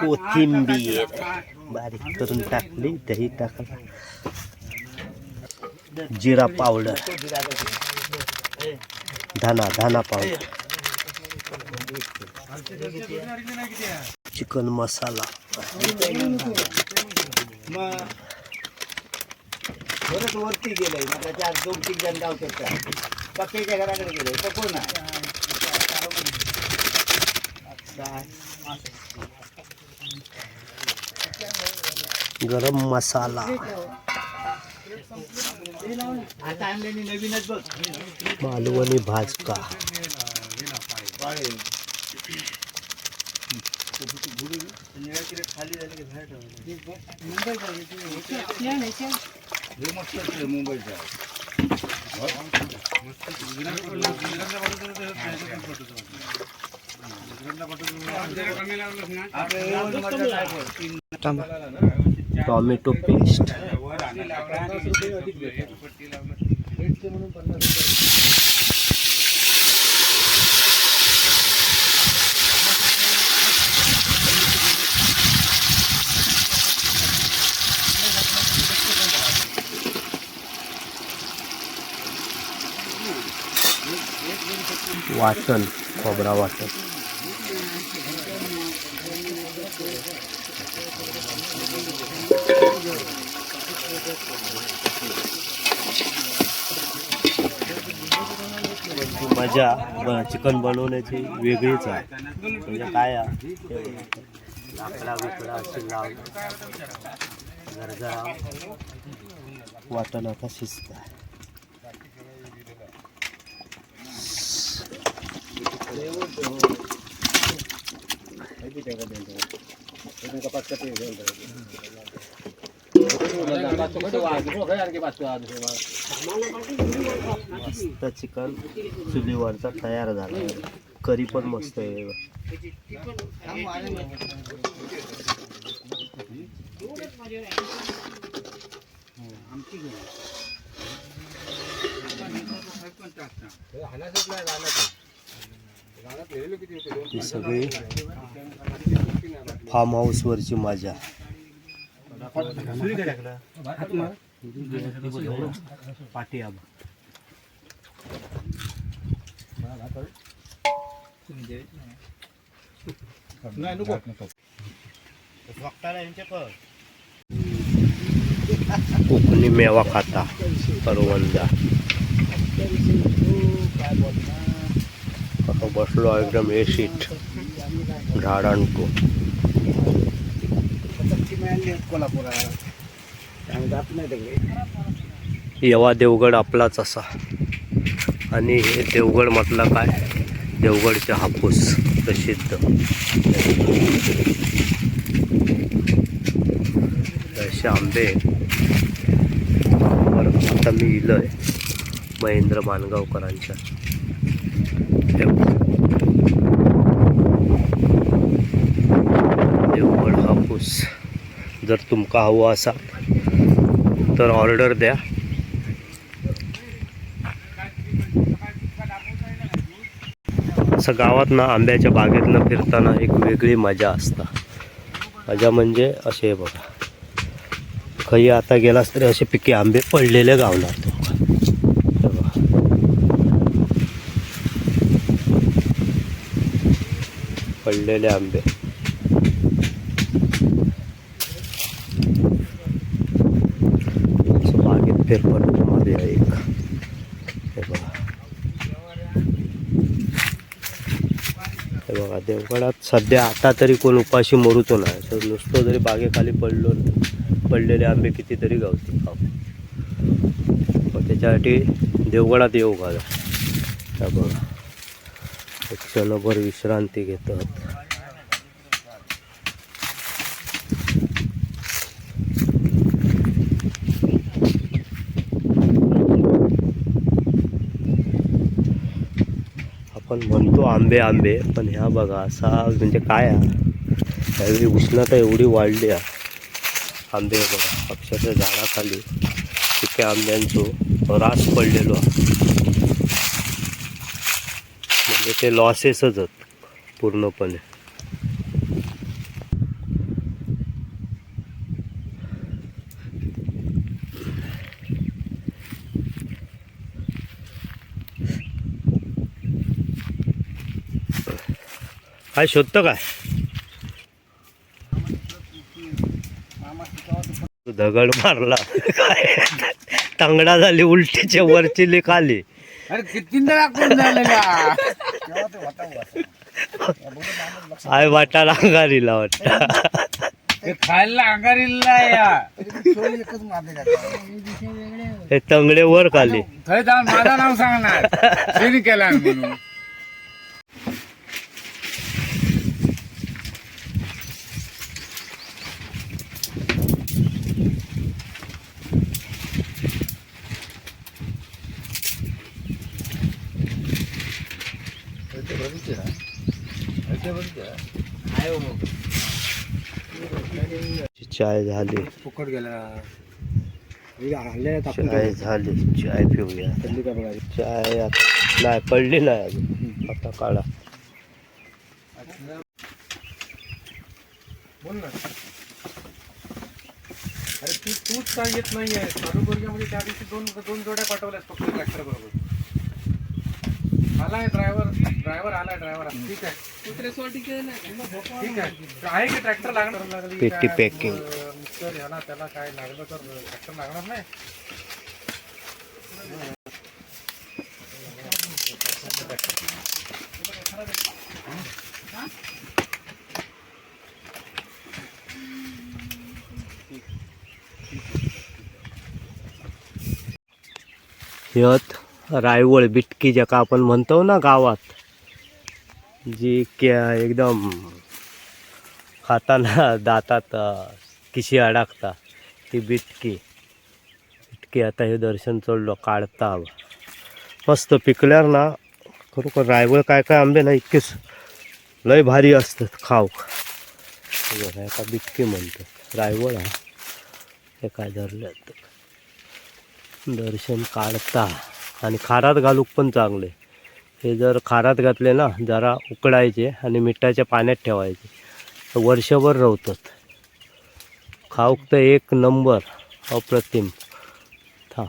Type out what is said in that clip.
कोथिंबीर. बारीक करून टाकली दही टाकला. जिरा पावडर. धना धना पावडर. चिकन मसाला. वरती गेलंय मग त्याच्या दोन तीन जण गावतात त्या पक्क्याच्या घराकडे गेले तर कोण गरम मसाला. आता आणलेली नवीनच बघ मालवणी भाजका मस्त असतं मुंबईचा. काय पण तीन वाटण खोबरा वाटण मजा ब- चिकन बनवण्याची वेगळीच आहे. म्हणजे काय लाकडा बिकडा अशी लाव गरजा. वाटण आता शिजत आहे. मस्त चिकन चुलीवरचा तयार झाला. करी पण मस्त आहे. ही सगळी फार्म हाऊसवरची मजा पाठी आबा कोकणी मेवा खाता करवंदा आता बसलो एकदम ए सीट झाडांको येवा देवगड आपलाच असा. आणि हे देवगड म्हटलं काय? देवगडचे हापूस प्रसिद्ध. असे आंबे. आता मी इलोय महेंद्र मानगावकरांच्या देव- देवगड हापूस जर तुमका हवं असा तर ऑर्डर द्या. असं गावात ना आंब्याच्या बागेतनं फिरताना एक वेगळी मजा असता. मजा म्हणजे असे बघा. खई आता गेलास तरी असे पिके आंबे पडलेले गावणार तुमका बघा. पडलेले आंबे असं बागेत आहे एक. हे बघा. हे बघा देवगडात सध्या आता तरी कोण उपाशी मरूतो नाही. तर नुसतं जरी बागेखाली पडलो पडलेले आंबे कितीतरी गावते खाऊ मग त्याच्यासाठी देवगडात येऊ घाला. हे बघा. क्षणभर विश्रांती घेतात. आपण म्हणतो आंबे आंबे. पण ह्या बघा असा म्हणजे काय आहे त्यावेळी उष्णता एवढी वाढली आहे आंबे बघा अक्षरशः झाडाखाली तिथे आंब्यांचो रास पडलेलो आहे म्हणजे ते लॉसेसच आहेत पूर्णपणे. काय शोधतं काय? दगड मारला. काय तांगडा झाली उलटीच्या वरची लेख आली. अरे आय वाटाला अंगारीला वाटतं. खायला अंगारीला हे तंगडे वर खाली. थंय जाऊन माझं नाव सांगणार. केला म्हणून. चाय झाली. फुकट गेला. चाय झाली. चाय पिऊया. चाय आता नाही पडली नाही अजून. आता काढा. बोल ना. अरे तू तूच काय येत नाहीये. चालूवर्गामध्ये त्या दिवशी दोन दोन जोड्या पाठवल्यास फक्त ट्रॅक्टर बरोबर. आलाय ड्रायव्हर ड्रायव्हर आलाय ड्रायव्हर ठीक आहे. ठीक आहे. आहे की ट्रॅक्टर लागणार? लागली पेटी काय, packing. अं, मिक्सर ह्याला त्याला काय लागलं तर ट्रॅक्टर लागणार नाही. ह्यत रायवळ बिटकी ज्याका आपण म्हणतो ना गावात जी क्या एकदम खाताना दातात किशी अडकता ती बिटकी. बिटकी आता हे दर्शन चढलो काढता मस्त पिकल्यावर ना खरोखर रायवळ काय काय आंबे ना इतकेच लय भारी असतात खाऊक. एका बिटकी म्हणतात रायवळ हा. हे काय धरले दर्शन काढता. आणि खारात घालूक पण चांगले. हे जर खारात घातले ना जरा उकडायचे आणि मिठाच्या पाण्यात ठेवायचे. वर्षभर रवतात. खाऊक तर एक नंबर अप्रतिम. हां